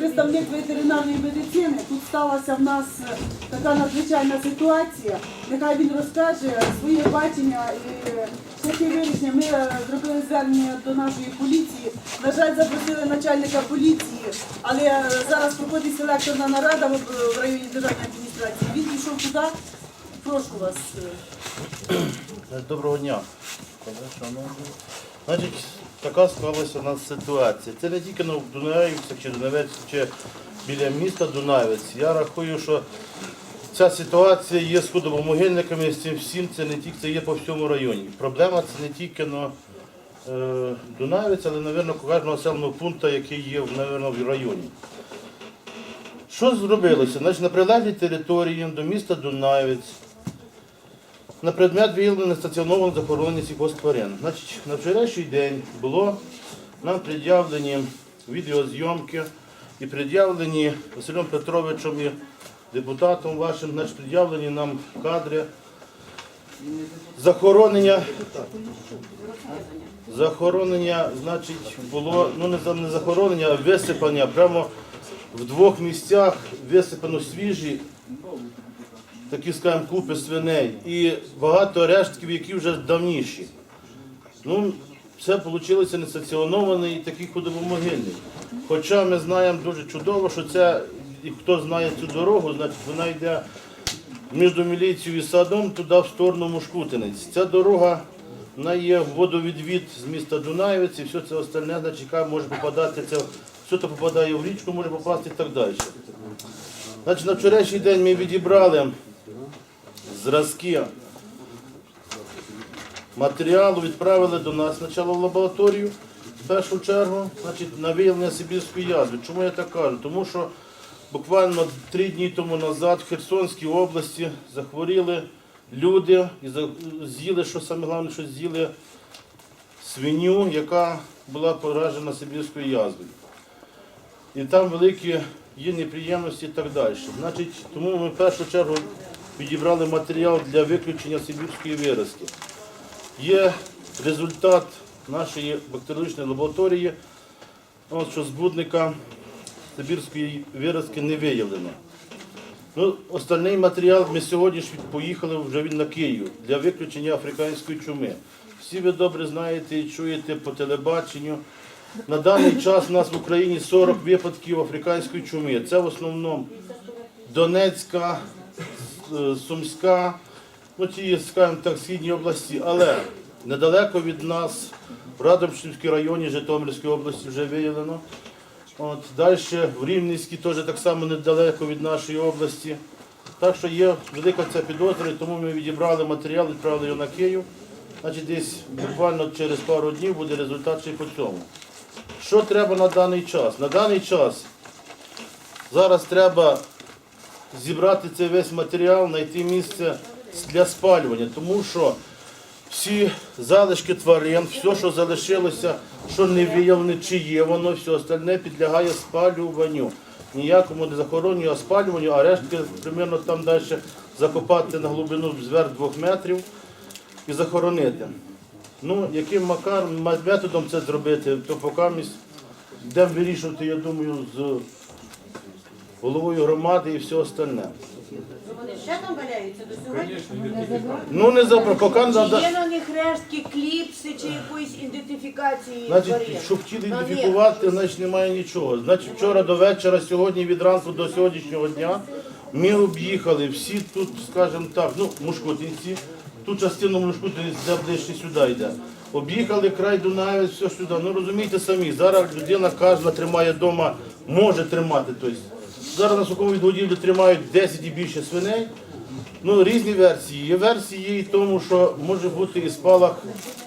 представник ветеринарної медицини. Тут сталася в нас е, така надзвичайна ситуація. Нехай він розкаже своє бачення і шляхи вирішення. Ми е, зробили звернення до нашої поліції. На жаль, запросили начальника поліції, але е, зараз проходить селекторна нарада в районі державної адміністрації. Він пішов туди. Прошу вас. Доброго дня. Значить, така склалася у нас ситуація. Це не тільки на Дунаївцях чи Дунавець, чи біля міста Дунаєвець. Я рахую, що ця ситуація є з худобомогильниками, з цим всім, це не тільки це є по всьому районі. Проблема це не тільки на е, Дунаєвець, але, мабуть, кожного населеного пункту, який є мабуть, в районі. Що зробилося? Значить, на прилеглій території до міста Дунаєвець на предмет виявлення стаціонованого захоронення сільгосптварин. Значить, на вчорашній день було нам пред'явлені відеозйомки і пред'явлені Василем Петровичем і депутатом вашим, значить, пред'явлені нам кадри захоронення. Захоронення, значить, було ну не не захоронення, а висипання прямо в двох місцях висипано свіжі такі, скажімо, купи свиней і багато рештків, які вже давніші. Ну, це вийшло несанкціонований такий худобомогильник. Хоча ми знаємо дуже чудово, що це, і хто знає цю дорогу, значить вона йде між міліцією і садом туди в сторону Мушкутинець. Ця дорога вона є водовідвід з міста Дунаєвець і все це остальне, значить, яка може попадати, це все це попадає в річку, може попасти і так далі. Значить, на вчорашній день ми відібрали зразки матеріалу, відправили до нас спочатку в лабораторію, в першу чергу, значить, на виявлення сибірської язви. Чому я так кажу? Тому що буквально три дні тому назад в Херсонській області захворіли люди і з'їли, що саме головне, що з'їли свиню, яка була поражена сибірською язвою. І там великі є неприємності і так далі. Значить, тому ми в першу чергу підібрали матеріал для виключення сибірської виразки. Є результат нашої бактеріологічної лабораторії, що збудника сибірської виразки не виявлено. Ну, остальний матеріал ми сьогодні ж поїхали вже він на Київ для виключення африканської чуми. Всі ви добре знаєте і чуєте по телебаченню. На даний час у нас в Україні 40 випадків африканської чуми. Це в основному Донецька, Сумська, ну ті, скажімо так, східні області, але недалеко від нас, в Радомишльській районі Житомирської області вже виявлено. От, далі в Рівненській теж так само недалеко від нашої області. Так що є велика ця підозра, тому ми відібрали матеріал, відправили його на Київ. Значить, десь буквально через пару днів буде результат ще й по цьому. Що треба на даний час? На даний час зараз треба зібрати цей весь матеріал, знайти місце для спалювання, тому що всі залишки тварин, все, що залишилося, що не виявлене, чи є воно, все остальне підлягає спалюванню. Ніякому не захороненню, а спалюванню, а рештки примерно там далі закопати на глибину зверх двох метрів і захоронити. Ну, яким макар, методом це зробити, то поки ми йдемо вирішувати, я думаю, з головою громади і все остальне. Вони ще там валяються до сьогодні? Ну, не за поки Чи надо. є на них рештки, кліпси чи якоїсь ідентифікації Значить, тварин? щоб хотіли є. ідентифікувати, значить немає нічого. Значить, вчора до вечора, сьогодні від ранку до сьогоднішнього дня ми об'їхали всі тут, скажімо так, ну, мушкутинці, ту частину мушкутинці, де ближче сюди йде. Об'їхали край Дунаєва, все сюди. Ну розумієте самі, зараз людина кожна тримає вдома, може тримати. Тобто, зараз на суковій відгодівлі тримають 10 і більше свиней. Ну, різні версії. Є версії і тому, що може бути і спалах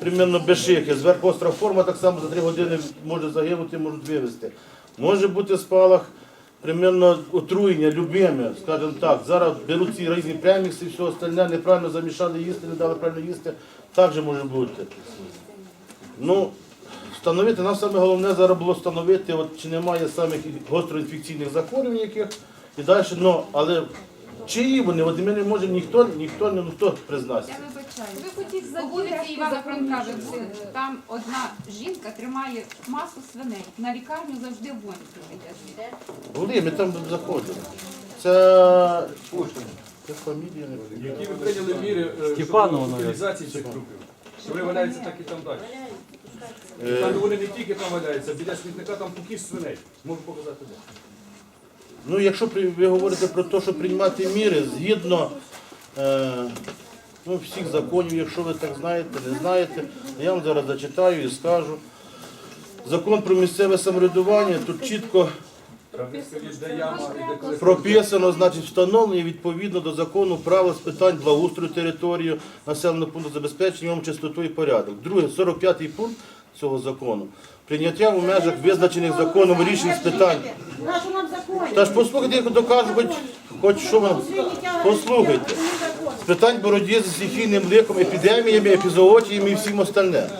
примерно без шихи. Зверху остра форма так само за 3 години може загинути, можуть вивезти. Може бути спалах примерно отруєння любими, скажімо так. Зараз беруть ці різні премікси і все остальне, неправильно замішали їсти, не дали правильно їсти. Так же може бути. Ну, встановити, нам саме головне зараз було встановити, от, чи немає самих гостроінфекційних захворювань яких і далі, ну, але чиї вони, от ми не можемо, ніхто, ніхто, не- ну, хто признасться. Я вибачаюсь, Ви хотіть за вулиці Івана Франка, ви- там одна жінка тримає масу свиней. На лікарню завжди вонь приходять. Були, ми там заходили. Це. Це фамілія не. Які ви прийняли міри е, щодо Степанова, навіть. утилізації цих трупів? Що вони валяються так і там далі. Е, Там вони не тільки там валяються, біля смітника там кукіш свиней. Можу показати де. Ну, якщо при- ви говорите про те, що приймати міри згідно е, ну, всіх законів, якщо ви так знаєте, не знаєте, я вам зараз зачитаю і скажу. Закон про місцеве самоврядування тут чітко де яма і де прописано, значить, встановлені відповідно до закону правил з питань благоустрою території, населеного пункту забезпечення йому чистоту і порядок. Друге, 45-й пункт цього закону. Прийняття у межах визначених законом рішень з питань. Та ж послухайте, як докажу, хоч, що вам. Послухайте. З питань боротьби з стихійним ликом, епідеміями, епізоотіями і всім остальне.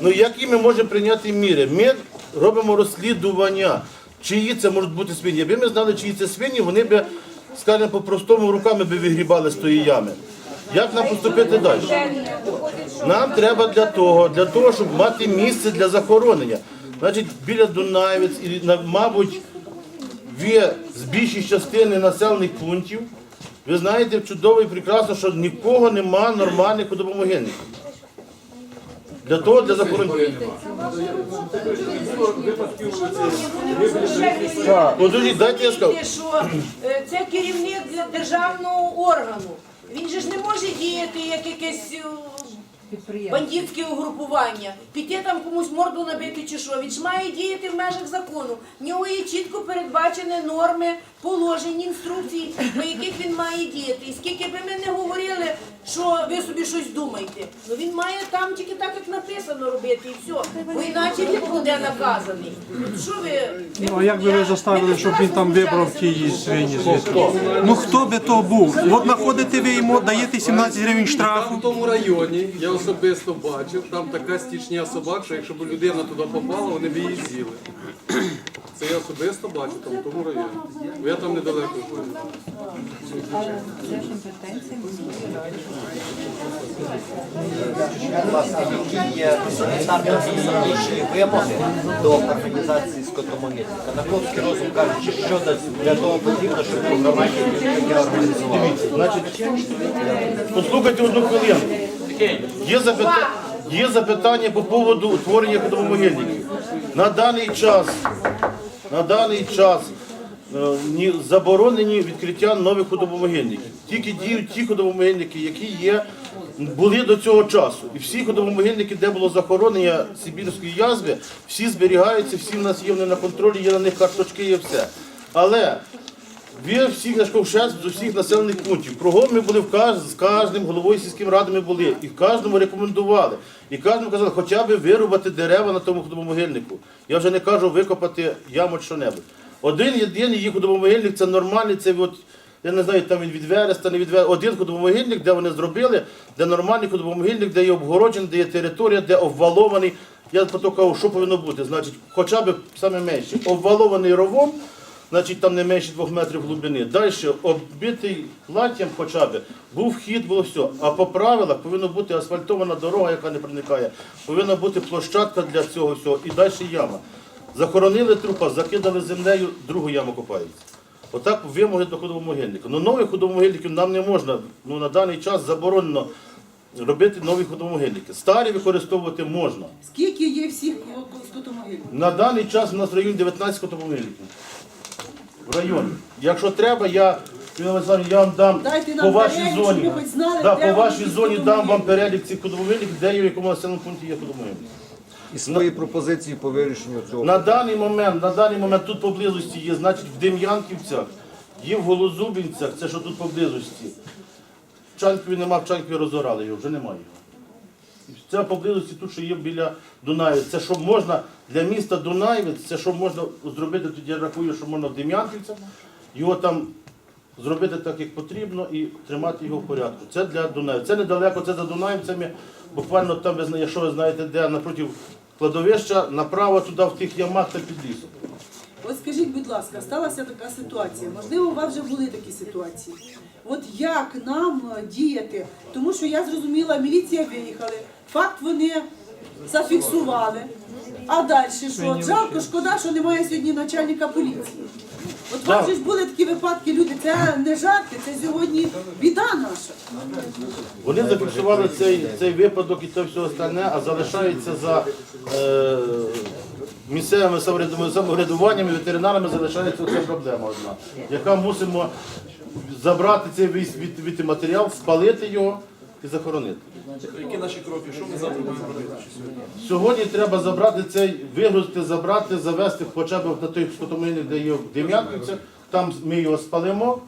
Ну які ми можемо прийняти міри? Ми робимо розслідування, чиї це можуть бути свині. Якби ми знали, чиї це свині, вони б, скажімо, по-простому руками би вигрібали з тої ями. Як нам поступити далі? Нам треба для того, для того, щоб мати місце для захоронення. Значить, біля Дунаєвець і, мабуть, є з більшої частини населених пунктів. Ви знаєте чудово і прекрасно, що нікого нема нормальних водомогильників. Для того, для захоронення. дайте я скажу. Е, це керівник державного органу. Він же ж не може діяти як якесь е, бандитське угрупування. Піти там комусь морду набити чи що. Він ж має діяти в межах закону. В нього є чітко передбачені норми, положень, інструкції, по яких він має діяти. І скільки би ми не говорили, що ви собі щось думаєте, ну він має там тільки так, як написано робити, і все. Бо іначе він буде наказаний. Що ви? Ну а як би ви заставили, щоб він там вибрав ті свині звідки? Ну хто би то був? От знаходите ви йому, даєте 17 гривень штрафу. В тому районі я особисто бачив, там така стічня собак, що якщо б людина туди попала, вони б її з'їли. Це я особисто бачив там в тому районі. Бо я там недалеко живу. Ласка, які є санітарно-гігієнічні вимоги до організації скотомогильника? На хлопський розум кажучи, що для того потрібно, щоб таке організували? Послухайте одну хвилину. Є, запита... Є запитання по поводу утворення водомогильників. На даний час, на даний час е, заборонені відкриття нових ходовомогильників. Тільки діють ті ходовомогильники, які є, були до цього часу. І всі ходовомогильники, де було захоронення Сибірської язви, всі зберігаються, всі в нас є вони на контролі, є на них карточки, є все. Але ви всіх наш ковшес з усіх населених пунктів. Кругом ми були в каж... з кожним головою сільським радами були. І кожному рекомендували. І кожному казали, хоча б вирубати дерева на тому худобомогильнику. Я вже не кажу викопати яму чи що-небудь. Один єдиний їх худобомогильник це нормальний, це от, я не знаю, там він від Вереста, не від Вереста. Один худобомогильник, де вони зробили, де нормальний худобомогильник, де є обгороджений, де є територія, де обвалований. Я потім кажу, що повинно бути. Значить, хоча б саме менше. Обвалований ровом, значить там не менше двох метрів глибини. Далі оббитий платтям хоча б, був вхід, було все. А по правилах повинна бути асфальтована дорога, яка не проникає, повинна бути площадка для цього всього і далі яма. Захоронили трупа, закидали землею, другу яму копають. Отак вимоги до ходовомогильника. Ну нових ходовомогильників нам не можна, ну на даний час заборонено робити нові ходовомогильники. Старі використовувати можна. Скільки є всіх скотомогилів? На даний час у нас в районі 19 котомогильників. В районі. Якщо треба, я, я вам дам Дайте нам по вашій перелік, щоб зоні. ми хоч знали, да, де по вашій зоні дам вам перелік цих котомогильників, де є в якому населеному пункті є котомогильник. І свої пропозиції по вирішенню цього. На даний момент, на даний момент тут поблизості є, значить, в Дем'янківцях, є в Голозубінцях, це що тут поблизості. В Чанкові нема, в Чанкові розорали його, вже немає його. Це поблизості тут, що є біля Дунаєвець. Це що можна для міста Дунаєвець, це що можна зробити, тоді я рахую, що можна в Дем'янківцях, його там зробити так, як потрібно, і тримати його в порядку. Це для Дунаєвця. Це недалеко, це за Дунаєвцями, буквально там, якщо ви знаєте, де напроти кладовища, направо туди в тих ямах та під лісом. От скажіть, будь ласка, сталася така ситуація. Можливо, у вас вже були такі ситуації. От як нам е, діяти? Тому що я зрозуміла, міліція виїхали, факт вони зафіксували. А далі що? Жалко, шкода, що немає сьогодні начальника поліції. От вас були такі випадки, люди, це не жарти, це сьогодні біда наша. Вони зафіксували цей, цей випадок і те все остальне, а залишається за е, місцевими самовряду- самоврядуваннями, ветеринарами залишається ця проблема одна, яка мусимо забрати цей весь від, від матеріал, спалити його і захоронити. Які наші кроки? Що ми завтра будемо робити? Сьогодні треба забрати цей, вигрузити, забрати, завести хоча б на той скотомийник, де є в Дем'янківцях, там ми його спалимо,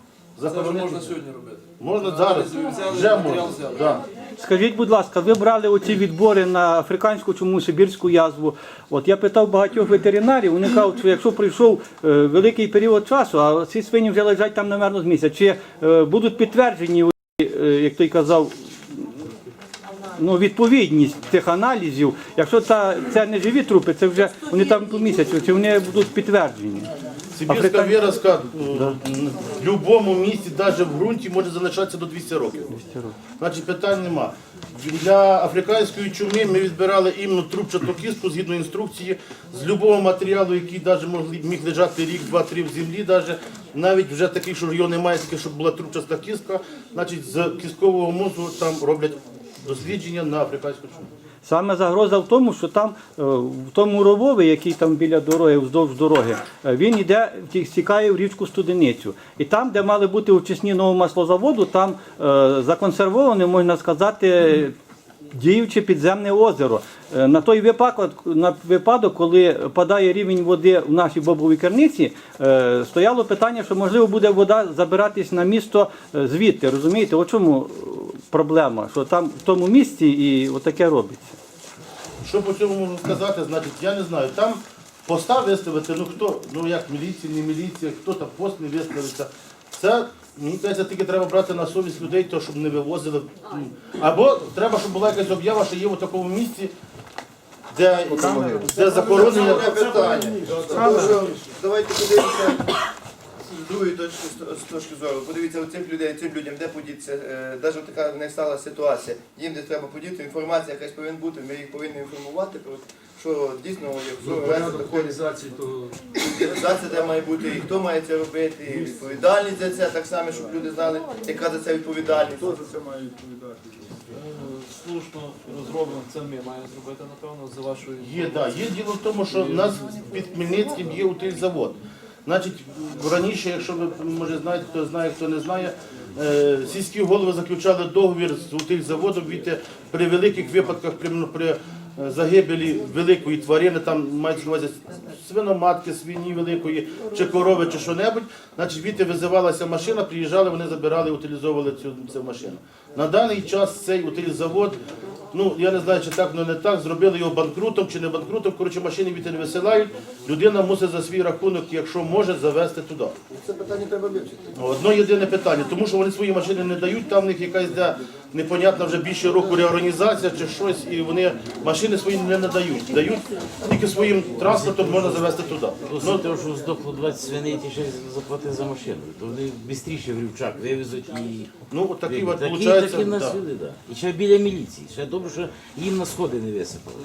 Це вже захоронити. можна сьогодні робити. Можна зараз, Взяли, вже матеріал можна. взяли. Да. Скажіть, будь ласка, ви брали оці відбори на африканську чому сибірську язву. От я питав багатьох ветеринарів, вони кажуть, що якщо прийшов е, великий період часу, а ці свині вже лежать там, напевно, з місяць, чи е, будуть підтверджені, оці, е, як той казав, ну, відповідність цих аналізів, якщо це, це не живі трупи, це вже вони там по місяцю, чи вони будуть підтверджені? Сибірська Африкан- виразка м, в будь-якому місці, навіть в ґрунті, може залишатися до 200 років. Значить, питань нема. Для африканської чуми ми відбирали іменно трубчату кістку згідно інструкції з будь-якого матеріалу, який навіть могли- міг лежати рік, два, три в землі, навіть, навіть вже такий, що його немає, тільки щоб була трубчаста кістка, значить з кісткового мозку там роблять дослідження на африканську чуму. Саме загроза в тому, що там е, в тому ровові, який там біля дороги, вздовж дороги, е, він йде, стікає в річку Студеницю. І там, де мали бути очисні нового маслозаводу, там е, законсервоване, можна сказати, діюче підземне озеро. На той випадок, на випадок, коли падає рівень води в нашій бобовій керниці, стояло питання, що можливо буде вода забиратись на місто звідти. Розумієте, от чому проблема? Що там в тому місці і отаке робиться. Що по цьому можу сказати, значить, я не знаю. Там поста виставити, ну хто, ну як міліція, не міліція, хто там пост не виставиться. Це, мені здається, тільки треба брати на совість людей, то, щоб не вивозили. Або треба, щоб була якась об'ява, що є в такому місці, де, де захоронення. питання. Давайте подивимося з другої точки, з точки зору. Подивіться, у цих людей, цим людям де подіться. Навіть така в них стала ситуація. Їм десь треба подіти, інформація якась повинна бути, ми їх повинні інформувати, про що дійсно, реалізації, то Реалізація де має бути, і хто має це робити, і відповідальність за це, так само, щоб люди знали, яка за це відповідальність. Хто за це має відповідати? слушно розроблено, це ми маємо зробити, напевно, за вашою. Є, да. Є діло в тому, що в нас під Хмельницьким є утильзавод. Значить, раніше, якщо ви може знаєте, хто знає, хто не знає, е, сільські голови заключали договір з утильзаводом від е, при великих випадках, при, ну, е, загибелі великої тварини, там мають на увазі свиноматки, свині великої, чи корови, чи що-небудь, значить, відти визивалася машина, приїжджали, вони забирали, утилізовували цю, цю машину. На даний час цей утилізавод Ну, я не знаю, чи так, але не так, зробили його банкрутом чи не банкрутом. Коротше, машини від не висилають. Людина мусить за свій рахунок, якщо може, завести туди. Це питання треба вивчити. Одно єдине питання, тому що вони свої машини не дають, там в них якась де непонятна вже більше року реорганізація чи щось, і вони машини свої не надають. Дають тільки своїм транспортом можна завести туди. Ну, того, що здохло 20 свиней, ті ще заплатив за машину. То вони швидше в рівчак вивезуть і... Ну, от такий от виходить. такі в нас люди, да. І ще біля міліції. Ще добре, що їм на сходи не висипали.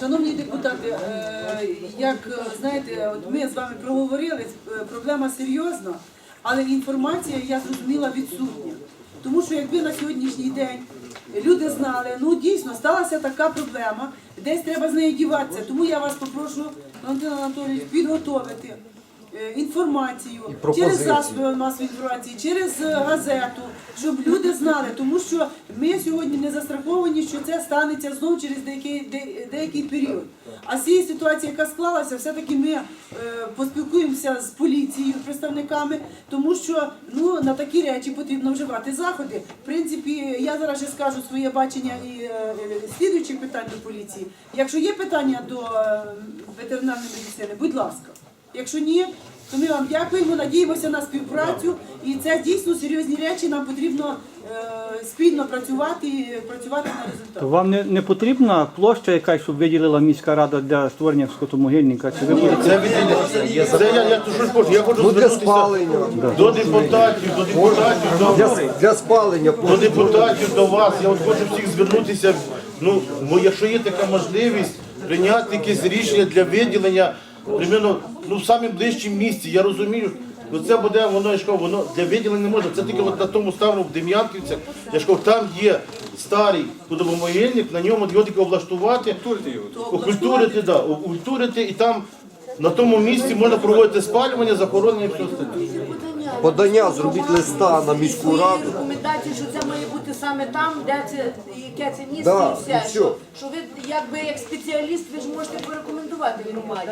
Шановні депутати, е, як знаєте, ми з вами проговорили, е, проблема серйозна, але інформація, я зрозуміла, відсутня. Тому що якби на сьогоднішній день люди знали, ну дійсно сталася така проблема, десь треба з нею діватися. Тому я вас попрошу, Валентин Анатолійович, підготовити інформацію через засоби масової інформації, через е, газету, щоб люди знали, тому що ми сьогодні не застраховані, що це станеться знову через деякий, де- деякий період. А з цієї ситуації, яка склалася, все-таки ми е, поспілкуємося з поліцією, представниками, тому що ну, на такі речі потрібно вживати заходи. В принципі, я зараз ще скажу своє бачення і е, е, слідуючих питань до поліції. Якщо є питання до е, ветеринарної медицини, будь ласка. Якщо ні, то ми вам дякуємо, надіємося на співпрацю І це дійсно серйозні речі. Нам потрібно е, спільно працювати і працювати на результат. То вам не, не потрібна площа якась, щоб виділила міська рада для створення скотомогильника? Чи ви будете? Це відділення. Це я, я, то що я хочу Ну, для звернутися спалення. до депутатів, до депутатів, до, Для, для спалення. до депутатів, до вас. Я от хочу всіх звернутися. Ну, бо якщо є така можливість прийняти якесь рішення для виділення, примерно, ну в самому ближчому місці, я розумію. Ну це буде воно я ж кажу, воно для виділення не може. Це тільки от на тому ставлю в Дем'янківцях. Я ж кажу, там є старий худобомогильник, на ньому його тільки облаштувати, окультурити, да, окультурити і там на тому місці можна проводити спалювання, захоронення і все остальне. Подання зробіть листа на міську раду. рекомендації, що це має бути саме там, де це яке це місце Да, і все. і все. Що, що ви якби як спеціаліст ви ж можете порекомендувати громаді.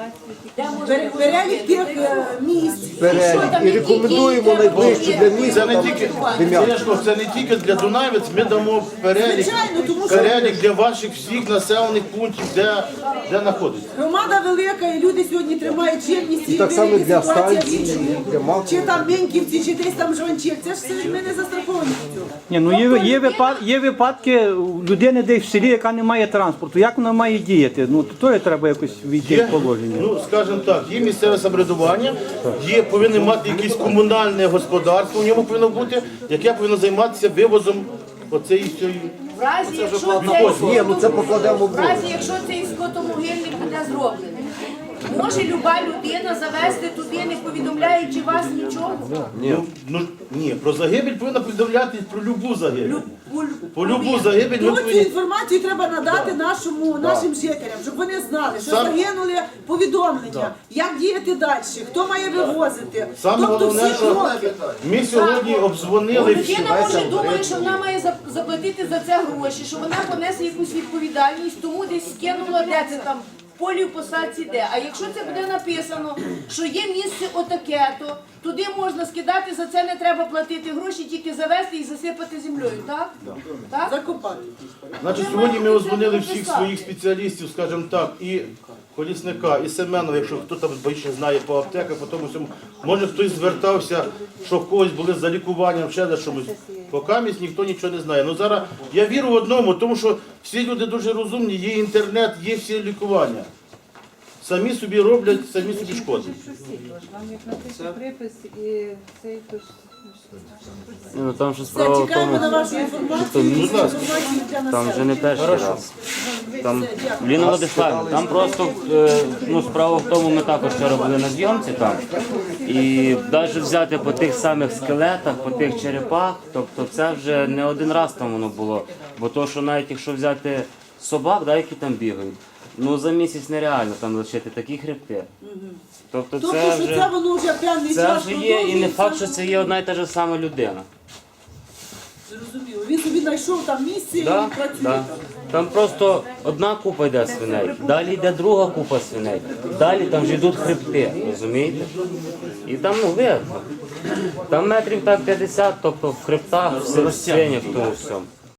Де можна Пере- Перелік тих е, місць. Перелік. там, І які рекомендуємо дії найближче для робити? міста. Це не там, тільки Дем'ян. це, не тільки для Дунаєвець, ми дамо перелік, Звичайно, тому що- перелік для ваших всіх населених пунктів, де, де знаходиться. Громада велика, і люди сьогодні тримають єдність і так само для ситуація станції, для Макова. Чи там Меньківці, чи десь там Жванчик. Це ж все ми не застраховані від цього. Ні, ну є, є, випад, є випадки у людини десь в селі, яка не має транспорту. Як вона має діяти? Ну то теж треба якось війти в положення. Ну, скажімо так, є місцеве самоврядування, є повинне мати якесь комунальне господарство, у ньому повинно бути, яке повинно займатися вивозом оцеї всієї. В разі, якщо цей Ні, ну це покладемо в в разі, якщо цей скотомогильник буде зроблений. Може люба людина завести туди, не повідомляючи вас нічого? Ну, ну, ні, про загибель повинна повідомляти про любу загибель. По любу загибель ми Ну, цю повинні. інформацію треба надати нашому, нашим жителям, щоб вони знали, що Сам- загинули повідомлення, як діяти далі, хто має вивозити. Саме тобто головне, всі що кроки. ми сьогодні Бо обдзвонили всі. людина може думає, що вона має зап- заплатити за це гроші, що вона понесе якусь відповідальність, тому десь скинула, де це там, полі в посадці де. А якщо це буде написано, що є місце отаке, то туди можна скидати, за це не треба платити гроші, тільки завести і засипати землею, так? Так? Закопати. Значить, сьогодні ми озвонили всіх своїх спеціалістів, скажімо так, і Колісника, і Семенова, якщо хто там більше знає по аптеках, по тому всьому. Може хтось звертався, що в когось були за лікуванням, ще за чомусь. Поки місць ніхто нічого не знає. Ну зараз я вірю в одному, тому що всі люди дуже розумні, є інтернет, є всі лікування. Самі собі роблять, самі собі шкодять. Вам як напишуть припис і цей то Ну, там ще справа в чекаємо тому, вашу інформацію, то місце- інформацію для там вже не перший раз. Там Ліна Владиславівна, там просто е, ну, справа в тому, ми також вчора були на зйомці там. І навіть взяти по тих самих скелетах, по тих черепах, тобто це вже не один раз там воно було. Бо то, що навіть якщо взяти собак, да, які там бігають, ну за місяць нереально там лишити такі хребти. Тобто Тобто, це що це вже, воно вже певний це час вже є, і не факт, що це є одна і та ж сама людина. Зрозуміло. Він собі знайшов там місце Да, і працює да. там. Там просто одна купа йде свиней, далі йде друга купа свиней, далі там вже йдуть хребти, розумієте? І там ну видно. Там метрів так 50, тобто в хребтах, в свинях, в тому всьому.